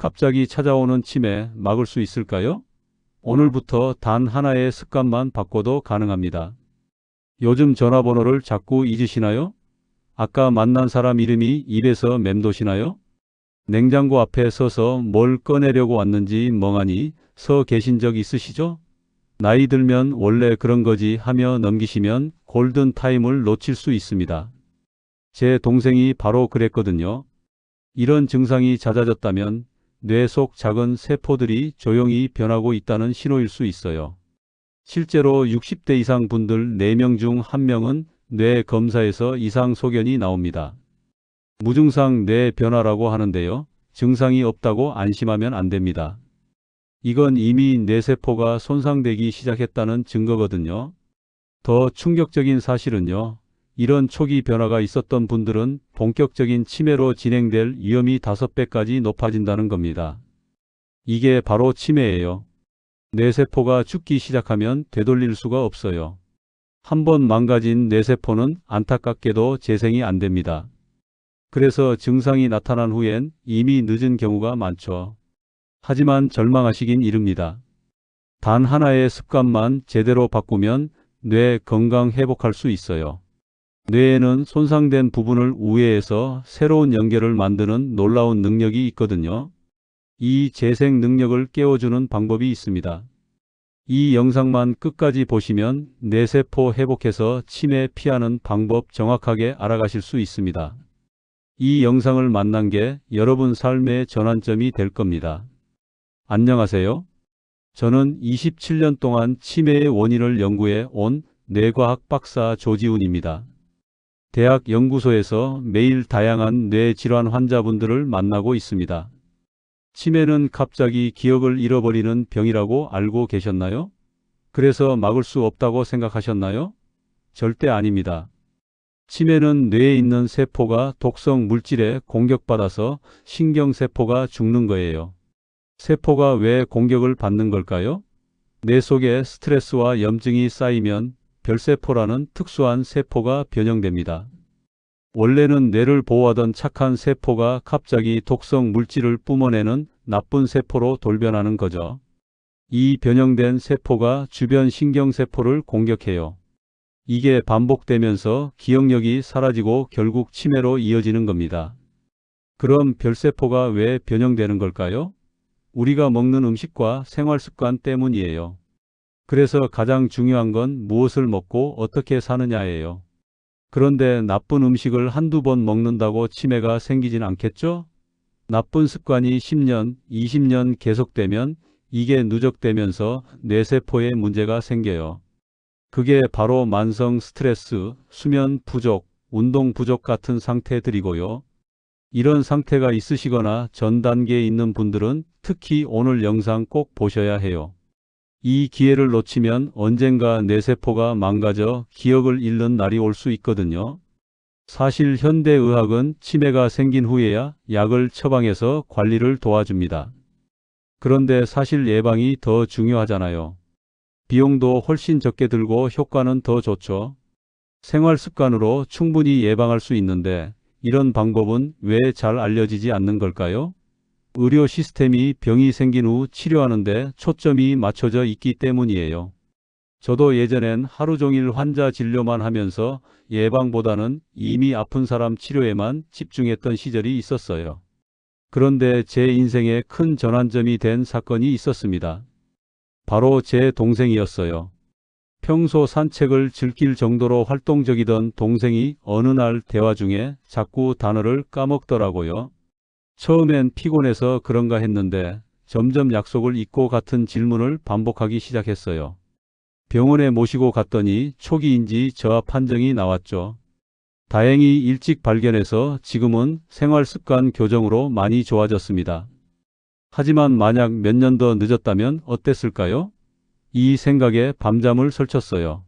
갑자기 찾아오는 치매 막을 수 있을까요? 오늘부터 단 하나의 습관만 바꿔도 가능합니다. 요즘 전화번호를 자꾸 잊으시나요? 아까 만난 사람 이름이 입에서 맴도시나요? 냉장고 앞에 서서 뭘 꺼내려고 왔는지 멍하니 서 계신 적 있으시죠? 나이 들면 원래 그런 거지 하며 넘기시면 골든 타임을 놓칠 수 있습니다. 제 동생이 바로 그랬거든요. 이런 증상이 잦아졌다면 뇌 속 작은 세포들이 조용히 변하고 있다는 신호일 수 있어요. 실제로 60대 이상 분들 4명 중 1명은 뇌 검사에서 이상 소견이 나옵니다. 무증상 뇌 변화라고 하는데요. 증상이 없다고 안심하면 안 됩니다. 이건 이미 뇌세포가 손상되기 시작했다는 증거거든요. 더 충격적인 사실은요. 이런 초기 변화가 있었던 분들은 본격적인 치매로 진행될 위험이 5배까지 높아진다는 겁니다. 이게 바로 치매예요. 뇌세포가 죽기 시작하면 되돌릴 수가 없어요. 한번 망가진 뇌세포는 안타깝게도 재생이 안 됩니다. 그래서 증상이 나타난 후엔 이미 늦은 경우가 많죠. 하지만 절망하시긴 이릅니다. 단 하나의 습관만 제대로 바꾸면 뇌 건강 회복할 수 있어요. 뇌에는 손상된 부분을 우회해서 새로운 연결을 만드는 놀라운 능력이 있거든요. 이 재생 능력을 깨워주는 방법이 있습니다. 이 영상만 끝까지 보시면 뇌세포 회복해서 치매 피하는 방법 정확하게 알아가실 수 있습니다. 이 영상을 만난 게 여러분 삶의 전환점이 될 겁니다. 안녕하세요. 저는 27년 동안 치매의 원인을 연구해 온 뇌과학 박사 조지훈입니다. 대학 연구소에서 매일 다양한 뇌질환 환자분들을 만나고 있습니다. 치매는 갑자기 기억을 잃어버리는 병이라고 알고 계셨나요? 그래서 막을 수 없다고 생각하셨나요? 절대 아닙니다. 치매는 뇌에 있는 세포가 독성 물질에 공격받아서 신경세포가 죽는 거예요. 세포가 왜 공격을 받는 걸까요? 뇌 속에 스트레스와 염증이 쌓이면 별세포라는 특수한 세포가 변형됩니다. 원래는 뇌를 보호하던 착한 세포가 갑자기 독성 물질을 뿜어내는 나쁜 세포로 돌변하는 거죠. 이 변형된 세포가 주변 신경세포를 공격해요. 이게 반복되면서 기억력이 사라지고 결국 치매로 이어지는 겁니다. 그럼 별세포가 왜 변형되는 걸까요? 우리가 먹는 음식과 생활 습관 때문이에요. 그래서 가장 중요한 건 무엇을 먹고 어떻게 사느냐예요. 그런데 나쁜 음식을 한두 번 먹는다고 치매가 생기진 않겠죠? 나쁜 습관이 10년, 20년 계속되면 이게 누적되면서 뇌세포에 문제가 생겨요. 그게 바로 만성 스트레스, 수면 부족, 운동 부족 같은 상태들이고요. 이런 상태가 있으시거나 전 단계에 있는 분들은 특히 오늘 영상 꼭 보셔야 해요. 이 기회를 놓치면 언젠가 뇌세포가 망가져 기억을 잃는 날이 올 수 있거든요. 사실 현대의학은 치매가 생긴 후에야 약을 처방해서 관리를 도와줍니다. 그런데 사실 예방이 더 중요하잖아요. 비용도 훨씬 적게 들고 효과는 더 좋죠. 생활 습관으로 충분히 예방할 수 있는데 이런 방법은 왜 잘 알려지지 않는 걸까요? 의료 시스템이 병이 생긴 후 치료하는데 초점이 맞춰져 있기 때문이에요. 저도 예전엔 하루 종일 환자 진료만 하면서 예방보다는 이미 아픈 사람 치료에만 집중했던 시절이 있었어요. 그런데 제 인생에 큰 전환점이 된 사건이 있었습니다. 바로 제 동생이었어요. 평소 산책을 즐길 정도로 활동적이던 동생이 어느 날 대화 중에 자꾸 단어를 까먹더라고요. 처음엔 피곤해서 그런가 했는데 점점 약속을 잊고 같은 질문을 반복하기 시작했어요. 병원에 모시고 갔더니 초기인지 저하 판정이 나왔죠. 다행히 일찍 발견해서 지금은 생활 습관 교정으로 많이 좋아졌습니다. 하지만 만약 몇 년 더 늦었다면 어땠을까요? 이 생각에 밤잠을 설쳤어요.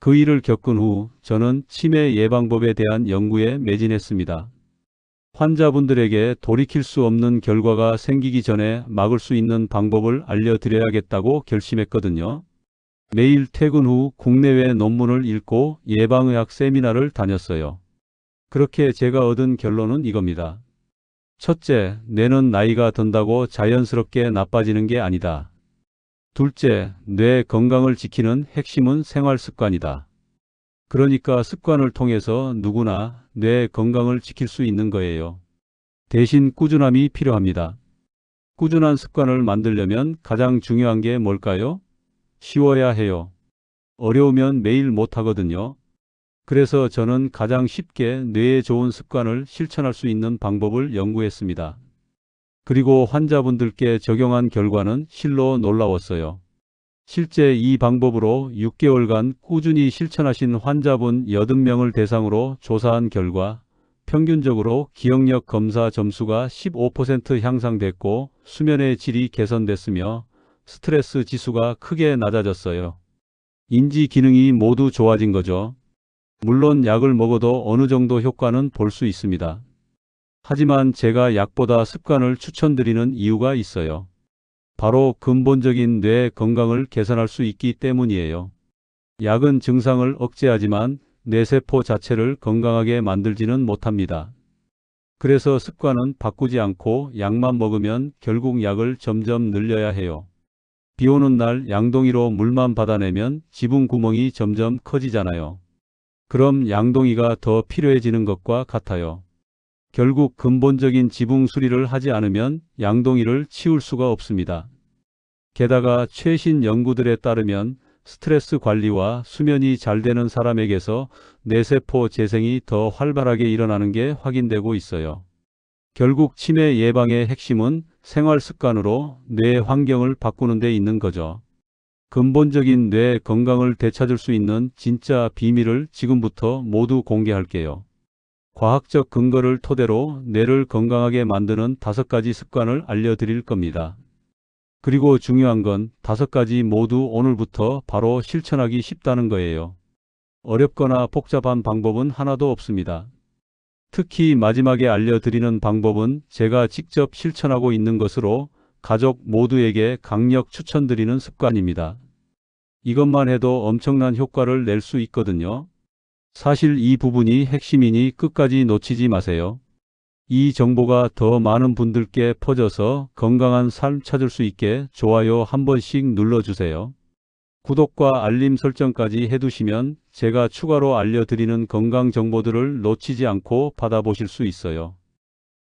그 일을 겪은 후 저는 치매 예방법에 대한 연구에 매진했습니다. 환자분들에게 돌이킬 수 없는 결과가 생기기 전에 막을 수 있는 방법을 알려드려야겠다고 결심했거든요. 매일 퇴근 후 국내외 논문을 읽고 예방의학 세미나를 다녔어요. 그렇게 제가 얻은 결론은 이겁니다. 첫째, 뇌는 나이가 든다고 자연스럽게 나빠지는 게 아니다. 둘째, 뇌 건강을 지키는 핵심은 생활 습관이다. 그러니까 습관을 통해서 누구나 뇌 건강을 지킬 수 있는 거예요. 대신 꾸준함이 필요합니다. 꾸준한 습관을 만들려면 가장 중요한 게 뭘까요? 쉬워야 해요. 어려우면 매일 못하거든요. 그래서 저는 가장 쉽게 뇌에 좋은 습관을 실천할 수 있는 방법을 연구했습니다. 그리고 환자분들께 적용한 결과는 실로 놀라웠어요. 실제 이 방법으로 6개월간 꾸준히 실천하신 환자분 80명을 대상으로 조사한 결과 평균적으로 기억력 검사 점수가 15% 향상됐고 수면의 질이 개선됐으며 스트레스 지수가 크게 낮아졌어요. 인지 기능이 모두 좋아진 거죠. 물론 약을 먹어도 어느 정도 효과는 볼 수 있습니다. 하지만 제가 약보다 습관을 추천드리는 이유가 있어요. 바로 근본적인 뇌 건강을 개선할 수 있기 때문이에요. 약은 증상을 억제하지만 뇌세포 자체를 건강하게 만들지는 못합니다. 그래서 습관은 바꾸지 않고 약만 먹으면 결국 약을 점점 늘려야 해요. 비 오는 날 양동이로 물만 받아내면 지붕 구멍이 점점 커지잖아요. 그럼 양동이가 더 필요해지는 것과 같아요. 결국 근본적인 지붕 수리를 하지 않으면 양동이를 치울 수가 없습니다. 게다가 최신 연구들에 따르면 스트레스 관리와 수면이 잘 되는 사람에게서 뇌세포 재생이 더 활발하게 일어나는 게 확인되고 있어요. 결국 치매 예방의 핵심은 생활 습관으로 뇌 환경을 바꾸는 데 있는 거죠. 근본적인 뇌 건강을 되찾을 수 있는 진짜 비밀을 지금부터 모두 공개할게요. 과학적 근거를 토대로 뇌를 건강하게 만드는 다섯 가지 습관을 알려드릴 겁니다. 그리고 중요한 건 다섯 가지 모두 오늘부터 바로 실천하기 쉽다는 거예요. 어렵거나 복잡한 방법은 하나도 없습니다. 특히 마지막에 알려드리는 방법은 제가 직접 실천하고 있는 것으로 가족 모두에게 강력 추천드리는 습관입니다. 이것만 해도 엄청난 효과를 낼 수 있거든요. 사실 이 부분이 핵심이니 끝까지 놓치지 마세요. 이 정보가 더 많은 분들께 퍼져서 건강한 삶 찾을 수 있게 좋아요 한 번씩 눌러주세요. 구독과 알림 설정까지 해두시면 제가 추가로 알려드리는 건강 정보들을 놓치지 않고 받아보실 수 있어요.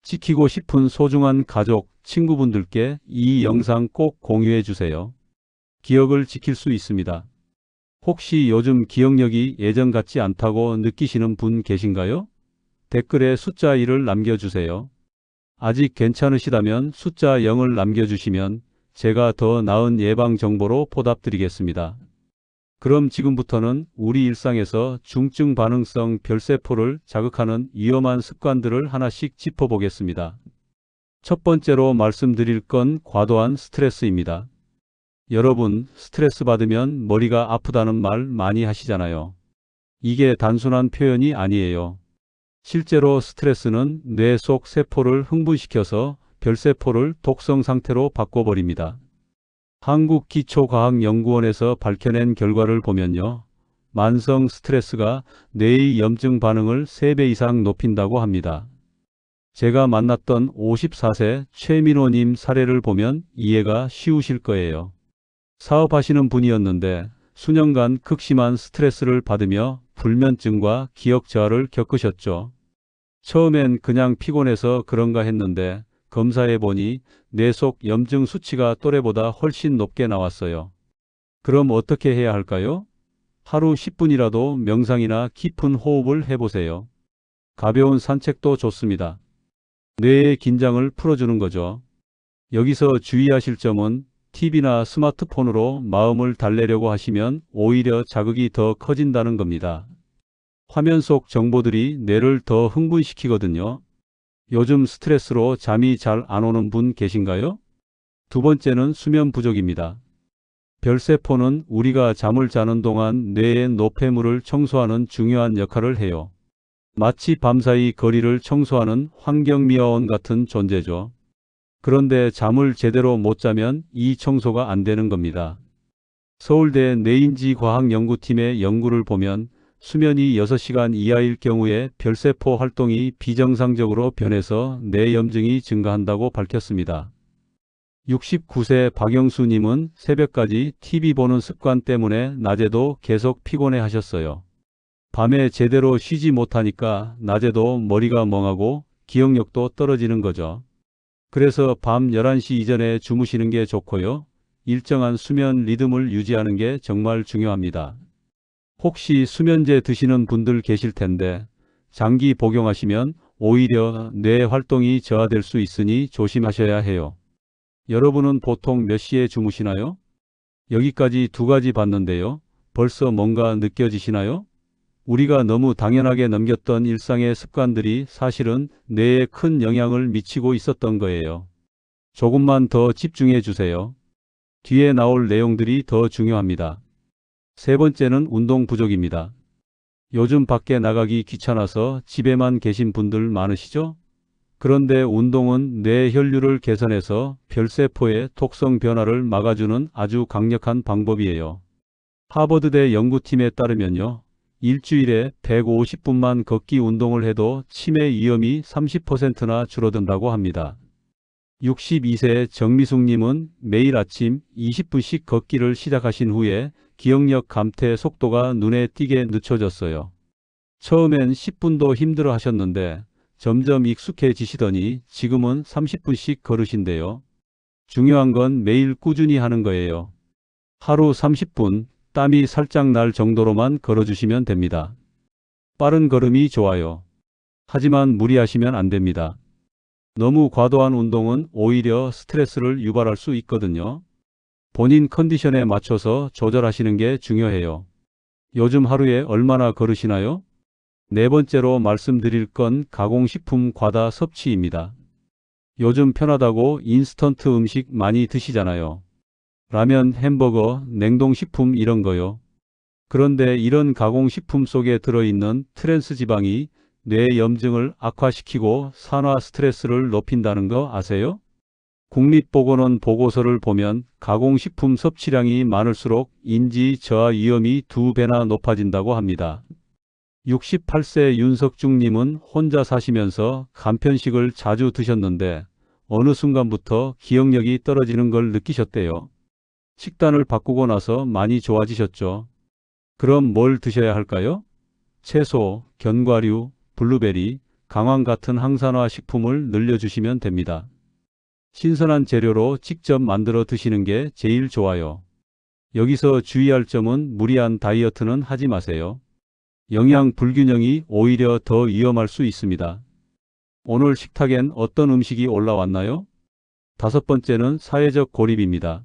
지키고 싶은 소중한 가족, 친구분들께 이 영상 꼭 공유해 주세요. 기억을 지킬 수 있습니다. 혹시 요즘 기억력이 예전 같지 않다고 느끼시는 분 계신가요? 댓글에 숫자 1을 남겨주세요. 아직 괜찮으시다면 숫자 0을 남겨주시면 제가 더 나은 예방 정보로 보답드리겠습니다. 그럼 지금부터는 우리 일상에서 중증 반응성 별세포를 자극하는 위험한 습관들을 하나씩 짚어보겠습니다. 첫 번째로 말씀드릴 건 과도한 스트레스입니다. 여러분, 스트레스 받으면 머리가 아프다는 말 많이 하시잖아요. 이게 단순한 표현이 아니에요. 실제로 스트레스는 뇌 속 세포를 흥분시켜서 별세포를 독성 상태로 바꿔버립니다. 한국기초과학연구원에서 밝혀낸 결과를 보면요. 만성 스트레스가 뇌의 염증 반응을 3배 이상 높인다고 합니다. 제가 만났던 54세 최민호님 사례를 보면 이해가 쉬우실 거예요. 사업하시는 분이었는데 수년간 극심한 스트레스를 받으며 불면증과 기억 저하를 겪으셨죠. 처음엔 그냥 피곤해서 그런가 했는데 검사해 보니 뇌속 염증 수치가 또래보다 훨씬 높게 나왔어요. 그럼 어떻게 해야 할까요? 하루 10분이라도 명상이나 깊은 호흡을 해보세요. 가벼운 산책도 좋습니다. 뇌의 긴장을 풀어주는 거죠. 여기서 주의하실 점은 TV나 스마트폰으로 마음을 달래려고 하시면 오히려 자극이 더 커진다는 겁니다. 화면 속 정보들이 뇌를 더 흥분시키거든요. 요즘 스트레스로 잠이 잘 안 오는 분 계신가요? 두 번째는 수면 부족입니다. 별세포는 우리가 잠을 자는 동안 뇌의 노폐물을 청소하는 중요한 역할을 해요. 마치 밤사이 거리를 청소하는 환경미화원 같은 존재죠. 그런데 잠을 제대로 못 자면 이 청소가 안 되는 겁니다. 서울대 뇌인지 과학연구팀의 연구를 보면 수면이 6시간 이하일 경우에 별세포 활동이 비정상적으로 변해서 뇌염증이 증가한다고 밝혔습니다. 69세 박영수님은 새벽까지 TV 보는 습관 때문에 낮에도 계속 피곤해 하셨어요. 밤에 제대로 쉬지 못하니까 낮에도 머리가 멍하고 기억력도 떨어지는 거죠. 그래서 밤 11시 이전에 주무시는 게 좋고요. 일정한 수면 리듬을 유지하는 게 정말 중요합니다. 혹시 수면제 드시는 분들 계실 텐데 장기 복용하시면 오히려 뇌 활동이 저하될 수 있으니 조심하셔야 해요. 여러분은 보통 몇 시에 주무시나요? 여기까지 두 가지 봤는데요. 벌써 뭔가 느껴지시나요? 우리가 너무 당연하게 넘겼던 일상의 습관들이 사실은 뇌에 큰 영향을 미치고 있었던 거예요. 조금만 더 집중해 주세요. 뒤에 나올 내용들이 더 중요합니다. 세 번째는 운동 부족입니다. 요즘 밖에 나가기 귀찮아서 집에만 계신 분들 많으시죠? 그런데 운동은 뇌 혈류를 개선해서 별세포의 독성 변화를 막아주는 아주 강력한 방법이에요. 하버드대 연구팀에 따르면요. 일주일에 150분만 걷기 운동을 해도 치매 위험이 30%나 줄어든다고 합니다. 62세 정미숙님은 매일 아침 20분씩 걷기를 시작하신 후에 기억력 감퇴 속도가 눈에 띄게 늦춰졌어요. 처음엔 10분도 힘들어 하셨는데 점점 익숙해지시더니 지금은 30분씩 걸으신대요. 중요한 건 매일 꾸준히 하는 거예요. 하루 30분 땀이 살짝 날 정도로만 걸어주시면 됩니다. 빠른 걸음이 좋아요. 하지만 무리하시면 안 됩니다. 너무 과도한 운동은 오히려 스트레스를 유발할 수 있거든요. 본인 컨디션에 맞춰서 조절하시는 게 중요해요. 요즘 하루에 얼마나 걸으시나요? 네 번째로 말씀드릴 건 가공식품 과다 섭취입니다. 요즘 편하다고 인스턴트 음식 많이 드시잖아요. 라면, 햄버거, 냉동식품 이런 거요. 그런데 이런 가공식품 속에 들어있는 트랜스 지방이 뇌 염증을 악화시키고 산화 스트레스를 높인다는 거 아세요? 국립보건원 보고서를 보면 가공식품 섭취량이 많을수록 인지 저하 위험이 두 배나 높아진다고 합니다. 68세 윤석중님은 혼자 사시면서 간편식을 자주 드셨는데 어느 순간부터 기억력이 떨어지는 걸 느끼셨대요. 식단을 바꾸고 나서 많이 좋아지셨죠. 그럼 뭘 드셔야 할까요? 채소, 견과류, 블루베리, 강황 같은 항산화 식품을 늘려주시면 됩니다. 신선한 재료로 직접 만들어 드시는 게 제일 좋아요. 여기서 주의할 점은 무리한 다이어트는 하지 마세요. 영양 불균형이 오히려 더 위험할 수 있습니다. 오늘 식탁엔 어떤 음식이 올라왔나요? 다섯 번째는 사회적 고립입니다.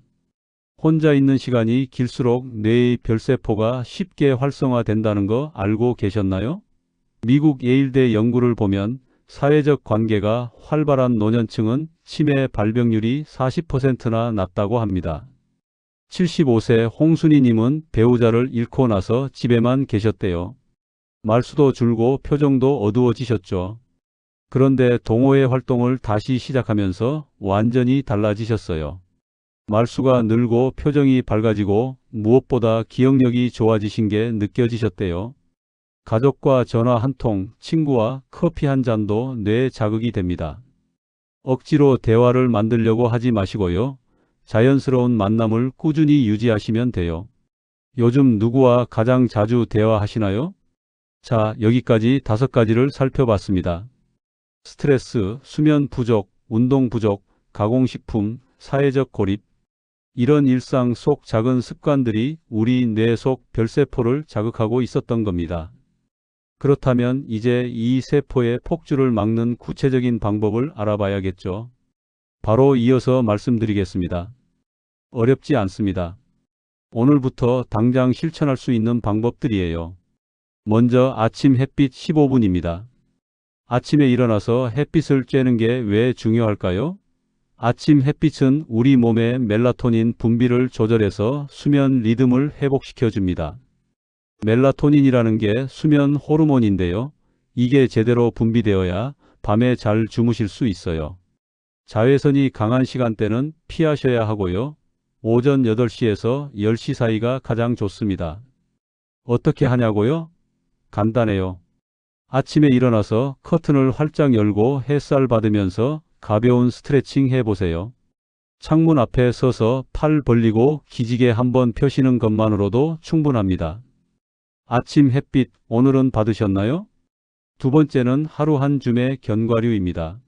혼자 있는 시간이 길수록 뇌의 별세포가 쉽게 활성화된다는 거 알고 계셨나요? 미국 예일대 연구를 보면 사회적 관계가 활발한 노년층은 치매 발병률이 40%나 낮다고 합니다. 75세 홍순희님은 배우자를 잃고 나서 집에만 계셨대요. 말수도 줄고 표정도 어두워지셨죠. 그런데 동호회 활동을 다시 시작하면서 완전히 달라지셨어요. 말수가 늘고 표정이 밝아지고 무엇보다 기억력이 좋아지신 게 느껴지셨대요. 가족과 전화 한 통, 친구와 커피 한 잔도 뇌 자극이 됩니다. 억지로 대화를 만들려고 하지 마시고요. 자연스러운 만남을 꾸준히 유지하시면 돼요. 요즘 누구와 가장 자주 대화하시나요? 자, 여기까지 다섯 가지를 살펴봤습니다. 스트레스, 수면 부족, 운동 부족, 가공식품, 사회적 고립. 이런 일상 속 작은 습관들이 우리 뇌 속 별세포를 자극하고 있었던 겁니다. 그렇다면 이제 이 세포의 폭주를 막는 구체적인 방법을 알아봐야겠죠. 바로 이어서 말씀드리겠습니다. 어렵지 않습니다. 오늘부터 당장 실천할 수 있는 방법들이에요. 먼저 아침 햇빛 15분입니다. 아침에 일어나서 햇빛을 쬐는 게 왜 중요할까요? 아침 햇빛은 우리 몸의 멜라토닌 분비를 조절해서 수면 리듬을 회복시켜 줍니다. 멜라토닌이라는 게 수면 호르몬인데요. 이게 제대로 분비되어야 밤에 잘 주무실 수 있어요. 자외선이 강한 시간대는 피하셔야 하고요. 오전 8시에서 10시 사이가 가장 좋습니다. 어떻게 하냐고요? 간단해요. 아침에 일어나서 커튼을 활짝 열고 햇살 받으면서 가벼운 스트레칭 해보세요. 창문 앞에 서서 팔 벌리고 기지개 한번 펴시는 것만으로도 충분합니다. 아침 햇빛 오늘은 받으셨나요? 두 번째는 하루 한 줌의 견과류입니다.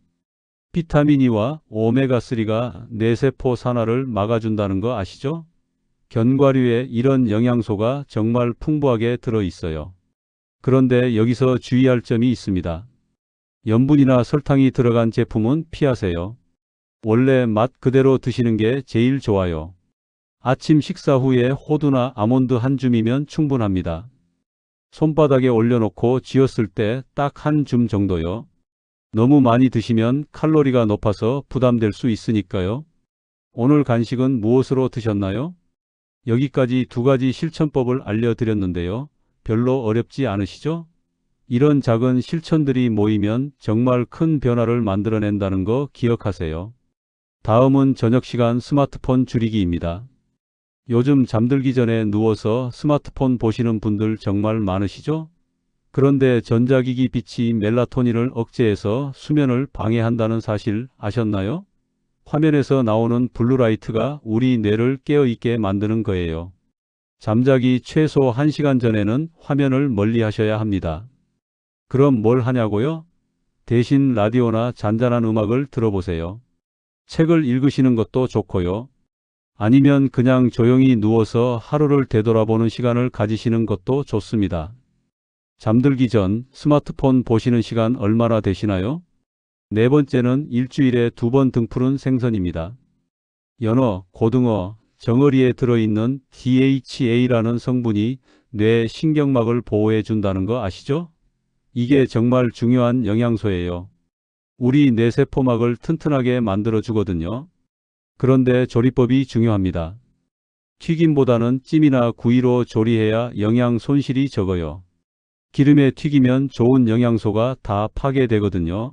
비타민 E와 오메가3가 뇌세포 산화를 막아준다는 거 아시죠? 견과류에 이런 영양소가 정말 풍부하게 들어 있어요. 그런데 여기서 주의할 점이 있습니다. 염분이나 설탕이 들어간 제품은 피하세요. 원래 맛 그대로 드시는 게 제일 좋아요. 아침 식사 후에 호두나 아몬드 한 줌이면 충분합니다. 손바닥에 올려놓고 쥐었을 때 딱 한 줌 정도요. 너무 많이 드시면 칼로리가 높아서 부담될 수 있으니까요. 오늘 간식은 무엇으로 드셨나요? 여기까지 두 가지 실천법을 알려드렸는데요. 별로 어렵지 않으시죠? 이런 작은 실천들이 모이면 정말 큰 변화를 만들어낸다는 거 기억하세요. 다음은 저녁 시간 스마트폰 줄이기입니다. 요즘 잠들기 전에 누워서 스마트폰 보시는 분들 정말 많으시죠? 그런데 전자기기 빛이 멜라토닌을 억제해서 수면을 방해한다는 사실 아셨나요? 화면에서 나오는 블루라이트가 우리 뇌를 깨어있게 만드는 거예요. 잠자기 최소 1시간 전에는 화면을 멀리 하셔야 합니다. 그럼 뭘 하냐고요? 대신 라디오나 잔잔한 음악을 들어보세요. 책을 읽으시는 것도 좋고요. 아니면 그냥 조용히 누워서 하루를 되돌아보는 시간을 가지시는 것도 좋습니다. 잠들기 전 스마트폰 보시는 시간 얼마나 되시나요? 네 번째는 일주일에 두 번 등푸른 생선입니다. 연어, 고등어, 정어리에 들어있는 DHA라는 성분이 뇌 신경막을 보호해 준다는 거 아시죠? 이게 정말 중요한 영양소예요. 우리 뇌세포막을 튼튼하게 만들어 주거든요. 그런데 조리법이 중요합니다. 튀김보다는 찜이나 구이로 조리해야 영양 손실이 적어요. 기름에 튀기면 좋은 영양소가 다 파괴되거든요.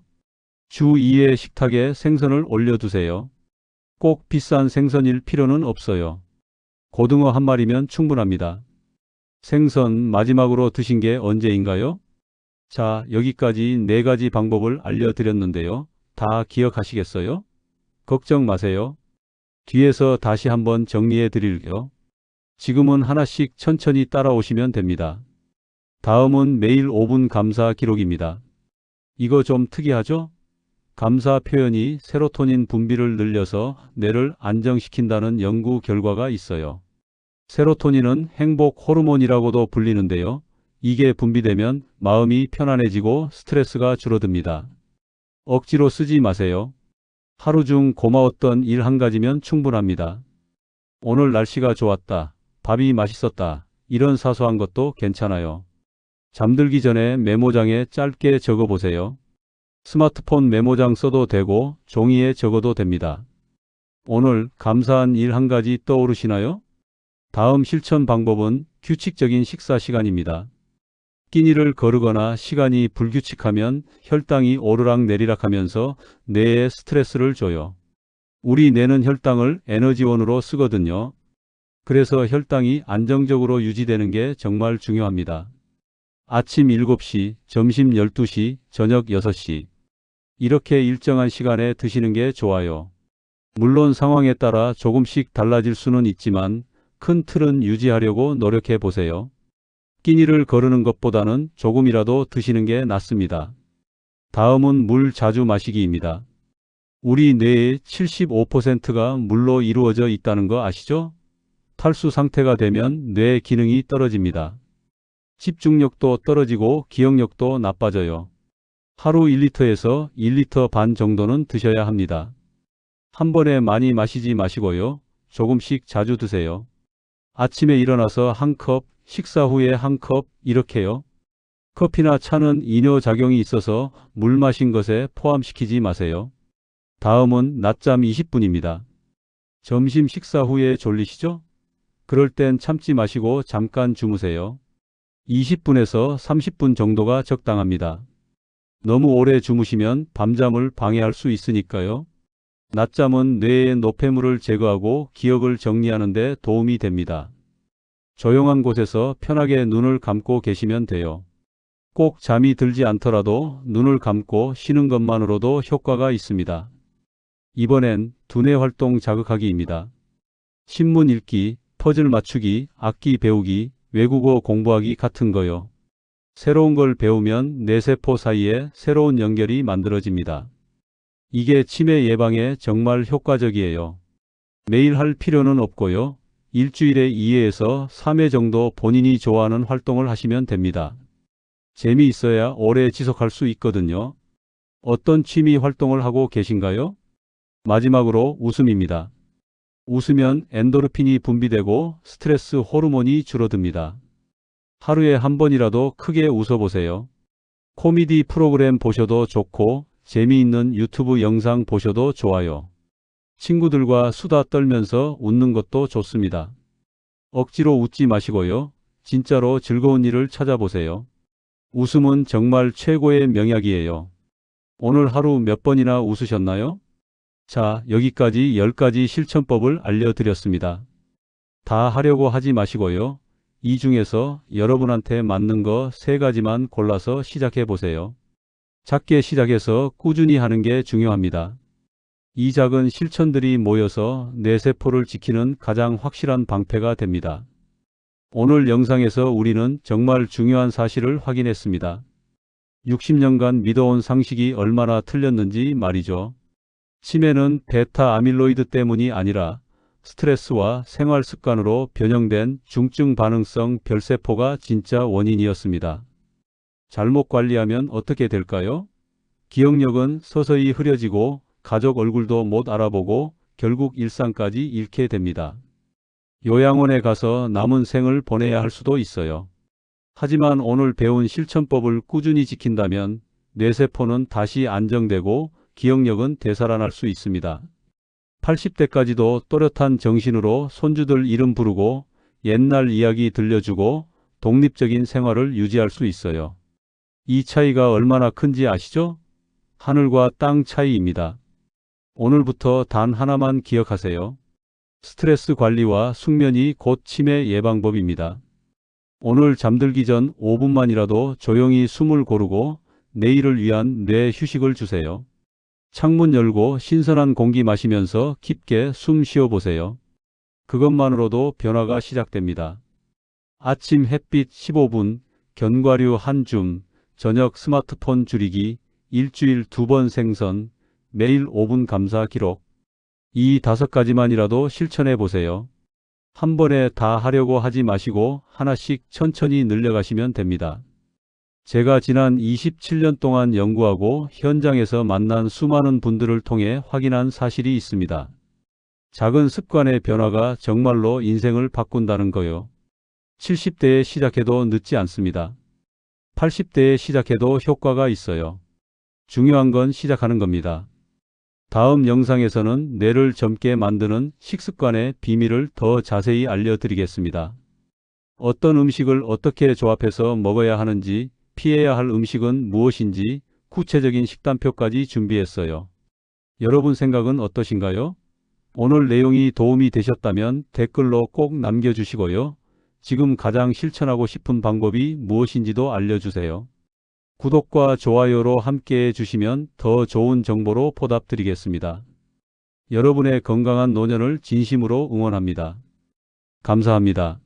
주 2회 식탁에 생선을 올려두세요. 꼭 비싼 생선일 필요는 없어요. 고등어 한 마리면 충분합니다. 생선 마지막으로 드신 게 언제인가요? 자, 여기까지 네 가지 방법을 알려드렸는데요. 다 기억하시겠어요? 걱정 마세요. 뒤에서 다시 한번 정리해 드릴게요. 지금은 하나씩 천천히 따라오시면 됩니다. 다음은 매일 5분 감사 기록입니다. 이거 좀 특이하죠? 감사 표현이 세로토닌 분비를 늘려서 뇌를 안정시킨다는 연구 결과가 있어요. 세로토닌은 행복 호르몬이라고도 불리는데요. 이게 분비되면 마음이 편안해지고 스트레스가 줄어듭니다. 억지로 쓰지 마세요. 하루 중 고마웠던 일 한 가지면 충분합니다. 오늘 날씨가 좋았다. 밥이 맛있었다. 이런 사소한 것도 괜찮아요. 잠들기 전에 메모장에 짧게 적어 보세요. 스마트폰 메모장 써도 되고 종이에 적어도 됩니다. 오늘 감사한 일 한 가지 떠오르시나요? 다음 실천 방법은 규칙적인 식사 시간입니다. 끼니를 거르거나 시간이 불규칙하면 혈당이 오르락 내리락 하면서 뇌에 스트레스를 줘요. 우리 뇌는 혈당을 에너지원으로 쓰거든요. 그래서 혈당이 안정적으로 유지되는 게 정말 중요합니다. 아침 7시, 점심 12시, 저녁 6시. 이렇게 일정한 시간에 드시는 게 좋아요. 물론 상황에 따라 조금씩 달라질 수는 있지만 큰 틀은 유지하려고 노력해 보세요. 끼니를 거르는 것보다는 조금이라도 드시는 게 낫습니다. 다음은 물 자주 마시기입니다. 우리 뇌의 75%가 물로 이루어져 있다는 거 아시죠? 탈수 상태가 되면 뇌 기능이 떨어집니다. 집중력도 떨어지고 기억력도 나빠져요. 하루 1리터에서 1리터 반 정도는 드셔야 합니다. 한 번에 많이 마시지 마시고요. 조금씩 자주 드세요. 아침에 일어나서 한 컵, 식사 후에 한 컵, 이렇게요. 커피나 차는 이뇨 작용이 있어서 물 마신 것에 포함시키지 마세요. 다음은 낮잠 20분입니다. 점심 식사 후에 졸리시죠? 그럴 땐 참지 마시고 잠깐 주무세요. 20분에서 30분 정도가 적당합니다. 너무 오래 주무시면 밤잠을 방해할 수 있으니까요. 낮잠은 뇌의 노폐물을 제거하고 기억을 정리하는 데 도움이 됩니다. 조용한 곳에서 편하게 눈을 감고 계시면 돼요. 꼭 잠이 들지 않더라도 눈을 감고 쉬는 것만으로도 효과가 있습니다. 이번엔 두뇌 활동 자극하기입니다. 신문 읽기, 퍼즐 맞추기, 악기 배우기, 외국어 공부하기 같은 거요. 새로운 걸 배우면 뇌세포 사이에 새로운 연결이 만들어집니다. 이게 치매 예방에 정말 효과적이에요. 매일 할 필요는 없고요. 일주일에 2회에서 3회 정도 본인이 좋아하는 활동을 하시면 됩니다. 재미있어야 오래 지속할 수 있거든요. 어떤 취미 활동을 하고 계신가요? 마지막으로 웃음입니다. 웃으면 엔도르핀이 분비되고 스트레스 호르몬이 줄어듭니다. 하루에 한 번이라도 크게 웃어보세요. 코미디 프로그램 보셔도 좋고 재미있는 유튜브 영상 보셔도 좋아요. 친구들과 수다 떨면서 웃는 것도 좋습니다. 억지로 웃지 마시고요. 진짜로 즐거운 일을 찾아보세요. 웃음은 정말 최고의 명약이에요. 오늘 하루 몇 번이나 웃으셨나요? 자, 여기까지 10가지 실천법을 알려드렸습니다. 다 하려고 하지 마시고요. 이 중에서 여러분한테 맞는 거 3가지만 골라서 시작해 보세요. 작게 시작해서 꾸준히 하는 게 중요합니다. 이 작은 실천들이 모여서 뇌세포를 지키는 가장 확실한 방패가 됩니다. 오늘 영상에서 우리는 정말 중요한 사실을 확인했습니다. 60년간 믿어온 상식이 얼마나 틀렸는지 말이죠. 치매는 베타 아밀로이드 때문이 아니라 스트레스와 생활 습관으로 변형된 중증 반응성 별세포가 진짜 원인이었습니다. 잘못 관리하면 어떻게 될까요? 기억력은 서서히 흐려지고 가족 얼굴도 못 알아보고 결국 일상까지 잃게 됩니다. 요양원에 가서 남은 생을 보내야 할 수도 있어요. 하지만 오늘 배운 실천법을 꾸준히 지킨다면 뇌세포는 다시 안정되고 기억력은 되살아날 수 있습니다. 80대까지도 또렷한 정신으로 손주들 이름 부르고 옛날 이야기 들려주고 독립적인 생활을 유지할 수 있어요. 이 차이가 얼마나 큰지 아시죠? 하늘과 땅 차이입니다. 오늘부터 단 하나만 기억하세요. 스트레스 관리와 숙면이 곧 치매 예방법입니다. 오늘 잠들기 전 5분만이라도 조용히 숨을 고르고 내일을 위한 뇌 휴식을 주세요. 창문 열고 신선한 공기 마시면서 깊게 숨 쉬어 보세요. 그것만으로도 변화가 시작됩니다. 아침 햇빛 15분, 견과류 한 줌, 저녁 스마트폰 줄이기, 일주일 두 번 생선, 매일 5분 감사 기록. 이 다섯 가지만이라도 실천해 보세요. 한 번에 다 하려고 하지 마시고 하나씩 천천히 늘려가시면 됩니다. 제가 지난 27년 동안 연구하고 현장에서 만난 수많은 분들을 통해 확인한 사실이 있습니다. 작은 습관의 변화가 정말로 인생을 바꾼다는 거요. 70대에 시작해도 늦지 않습니다. 80대에 시작해도 효과가 있어요. 중요한 건 시작하는 겁니다. 다음 영상에서는 뇌를 젊게 만드는 식습관의 비밀을 더 자세히 알려드리겠습니다. 어떤 음식을 어떻게 조합해서 먹어야 하는지, 피해야 할 음식은 무엇인지 구체적인 식단표까지 준비했어요. 여러분 생각은 어떠신가요? 오늘 내용이 도움이 되셨다면 댓글로 꼭 남겨주시고요. 지금 가장 실천하고 싶은 방법이 무엇인지도 알려주세요. 구독과 좋아요로 함께 해 주시면 더 좋은 정보로 보답드리겠습니다. 여러분의 건강한 노년을 진심으로 응원합니다. 감사합니다.